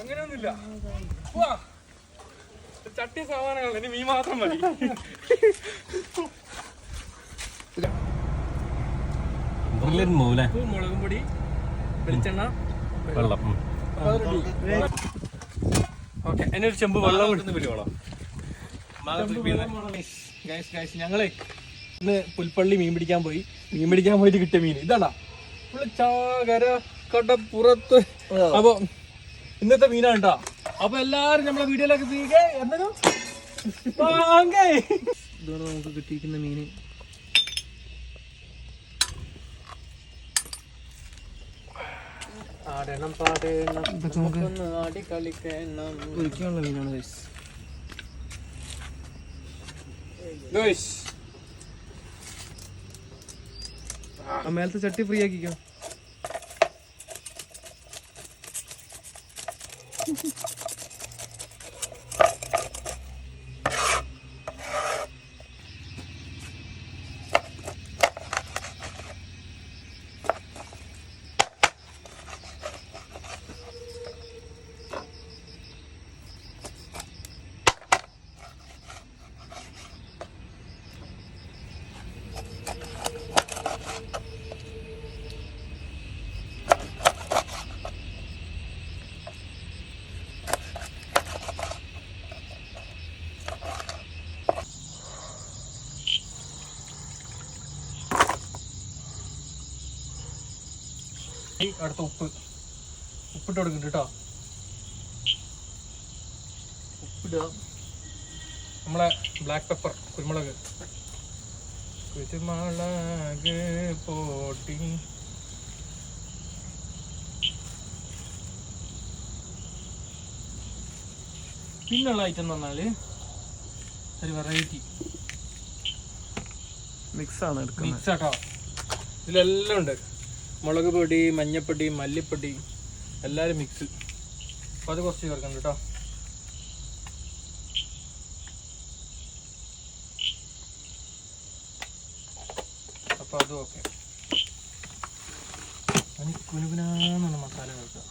അങ്ങനെയൊന്നുമില്ല. ചട്ടി സാധനങ്ങൾ ഇനി മീൻ മാത്രം മതി. മുളകും പൊടി വെളിച്ചെണ്ണ വെള്ളം. ഓക്കെ എന്നെ ഒരു ചെമ്പ് വെള്ളം കൂടി ഗൈസ് ഗൈസ് ഞങ്ങളെ ഇന്ന് പുൽപ്പള്ളി മീൻ പിടിക്കാൻ പോയി. മീൻ പിടിക്കാൻ പോയിട്ട് കിട്ടിയ മീൻ. ഇതാണ്ടാ ഫുള്ള് ചാകര കടപ്പുറത്ത് അപ്പൊ ഇന്നത്തെ മീനാണ് കേട്ടോ അപ്പൊ എല്ലാരും നമ്മളെ വീഡിയോയിലൊക്കെ തീരെ എന്തെങ്കിലും ഇതാണ് നമുക്ക് കിട്ടിയിരിക്കുന്ന മീന്. ആടണം പാടണം നമുക്കൊന്ന് ആടി കളിക്കണം മീനാണ് ഗൈസ് ഗൈസ് ആ മേലത്തെ ചട്ടി ഫ്രീ ആക്കിക്കോ. Ha ha ha. ഈ അടുത്ത ഉപ്പ്. ഉപ്പിട്ട് കൊടുക്കുന്നുണ്ട് കേട്ടോ ഉപ്പിടുക. നമ്മളെ ബ്ലാക്ക് പെപ്പർ കുരുമുളക്. കുരുമുളക് പോട്ടി. പിന്നുള്ള ഐറ്റം എന്ന് പറഞ്ഞാൽ ഒരു വെറൈറ്റി മിക്സ് ആണ് മിക്സ് ആട്ടോ. ഇതിലെല്ലാം ഉണ്ട്. മുളക് പൊടി മഞ്ഞപ്പൊടി മല്ലിപ്പൊടി എല്ലാവരും മിക്സ് അപ്പോൾ അത് കുറച്ച് ചേർക്കണം കേട്ടോ. അപ്പോൾ അതും ഓക്കെ അതിന് കുനുകുനാന്നുള്ള മസാല ചേർക്കുക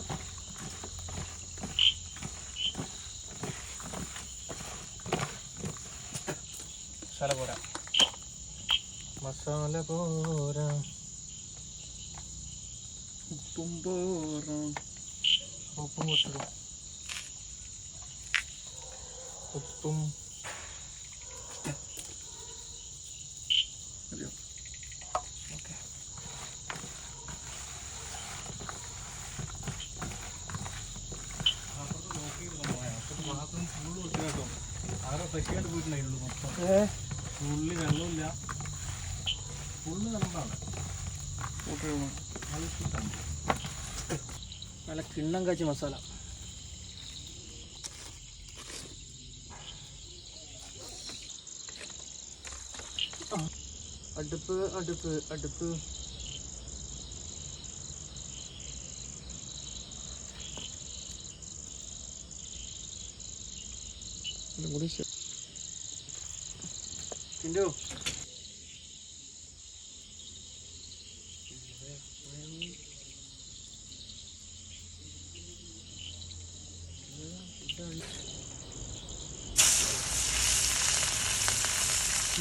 മസാല പോരാ. മസാല പോരാ. ഉപ്പും. പോറാം ഉപ്പും കുറച്ചിടും ഉപ്പും? ഓക്കെ പോയിട്ടുണ്ടായിരുന്നു മൊത്തം. ഉള്ളി വെള്ളമില്ല. ഫുള്ള് വെള്ളമാണ് നല്ല കിണ്ണം കാച്ചി മസാല. അടുപ്പ് അടുപ്പ് അടുപ്പ്. ചിന്തു.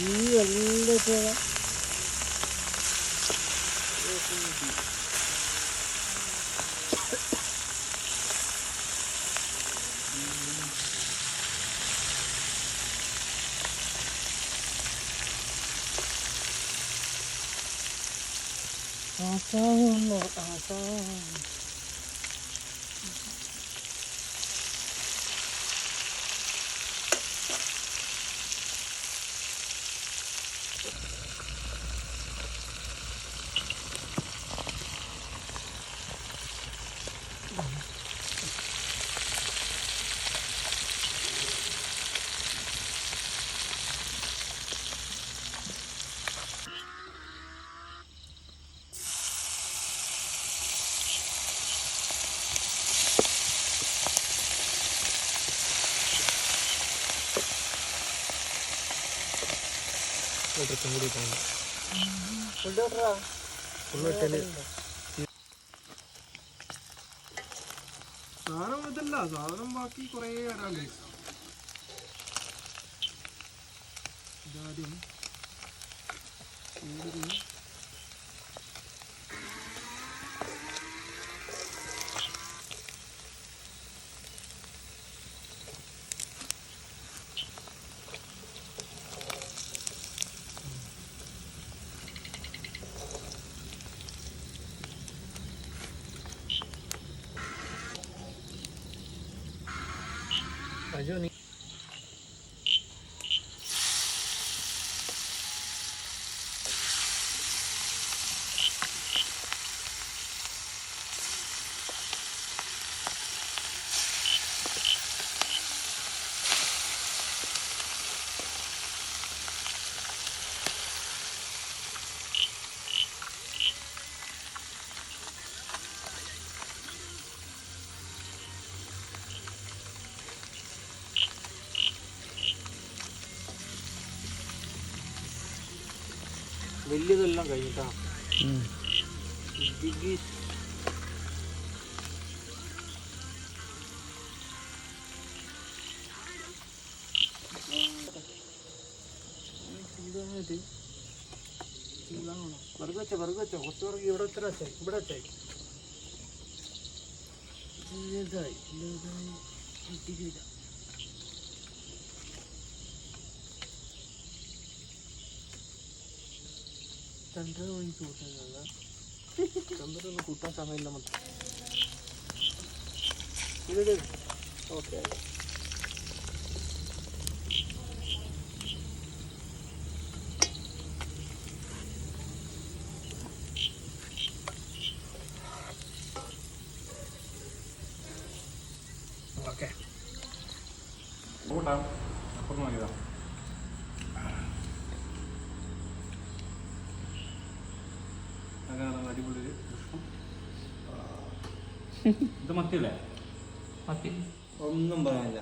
人的车吗？这是一。阿桑啊，阿。ട്രിപ്പും കൂടി പോകുന്നത് ഫുള്ള് സാധനം ഇതല്ല സാധനം ബാക്കി കുറേ വരാണ്ട് ഇതാദ്യം. Johnny. കഴിഞ്ഞിട്ടാ. വെറുതെ വെച്ച വെറുതെ വെച്ച. കുറച്ച് പിറകെ ഇവിടെ വെച്ചാൽ വെച്ചായി ഇവിടെ വെച്ചായി ഇതായി. ഇതായി. ഇട്ടിട്ടില്ല കൂട്ടാൻ സമയമില്ല ഓക്കെ. ഓക്കെ. കൂട്ടാം അങ്ങനെയാണ് അടിപൊളി ഒരു ഭക്ഷണം. ഇത് മത്തിയല്ലേ? മതി ഒന്നും പറയാനില്ല.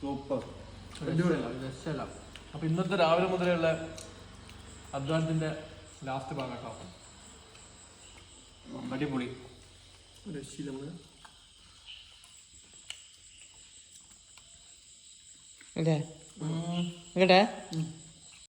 സൂപ്പർ. അപ്പൊ ഇന്നത്തെ രാവിലെ മുതലുള്ള അധ്വാനത്തിന്റെ ലാസ്റ്റ് ഭാഗം അടിപൊളി. രക്ഷിതമ്മ അല്ലേ ഇവിടെ